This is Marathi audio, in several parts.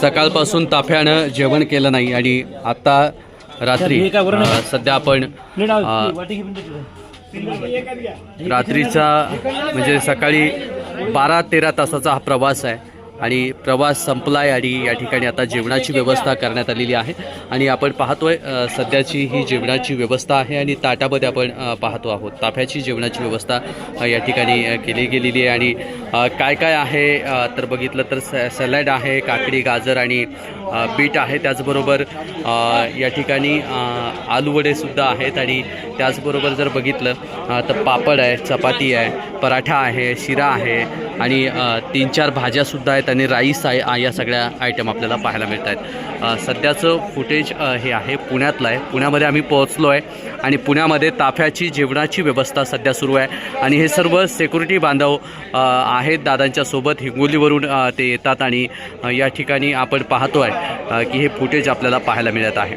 सकाळपासून ताफ्यानं जेवण केलं नाही आणि आता रात्री सध्या आपण रात्रीचा म्हणजे सकाळी बारा तेरा तासाचा हा प्रवास आहे आणि प्रवास संपला आहे आणि या ठिकाणी आता जेवणाची व्यवस्था करण्यात आलेली आहे आणि आपण पाहतोय सध्याची ही जेवणाची व्यवस्था आहे आणि ताटामध्ये आपण पाहतो आहोत. ताफ्याची जेवणाची व्यवस्था या ठिकाणी केली गेलेली आहे आणि काय काय आहे? तर बघितलं तर स सॅलॅड आहे काकडी गाजर आणि बीट आहे. त्याचबरोबर या ठिकाणी आलूवडेसुद्धा आहेत आणि त्याचबरोबर जर बघितलं तर पापड आहे चपाती आहे पराठा आहे शिरा आहे आणि तीन चार भाज्यासुद्धा आहेत आणि राईस आहे या सगळ्या आयटम आपल्याला पाहायला मिळत आहेत सध्याचं फुटेज हे आहे पुण्यातलं आहे. पुण्यामध्ये आम्ही पोहोचलो आहे आणि पुण्यामध्ये ताफ्याची जेवणाची व्यवस्था सध्या सुरू आहे. आणि हे सर्व सेक्युरिटी बांधव आ आहेत दादांच्या सोबत. हिंगोलीवरून ते येतात आणि या ठिकाणी आपण पाहतो आहे की हे फुटेज आपल्याला पाहायला मिळत आहे.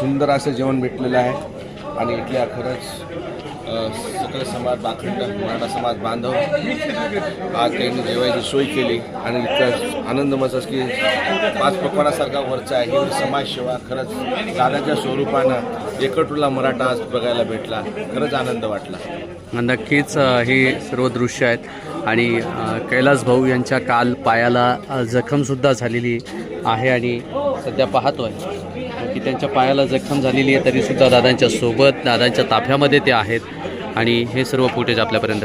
सुंदर असं जेवण भेटलेलं आहे. आणि इथल्या खरंच सकल समाज बाखंड मराठा समाज बांधव आज त्यांनी जेवायची सोय केली आणि इतका आनंद मजाच की पाच पकवानासारखा वरचा आहे. ही समाजसेवा खरंच दादाच्या स्वरूपानं एकटुला मराठा आज बघायला भेटला. खरंच आनंद वाटला. नक्कीच हे सर्व दृश्य आहेत. आणि कैलास भाऊ यांच्या काल पायाला जखमसुद्धा झालेली आहे आणि सध्या पाहतो आहे की त्यांच्या पायाला जखम झालेली आहे तरीसुद्धा दादांच्या सोबत दादांच्या ताफ्यामध्ये ते आहेत. आणि हे सर्व फुटेज आपल्यापर्यंत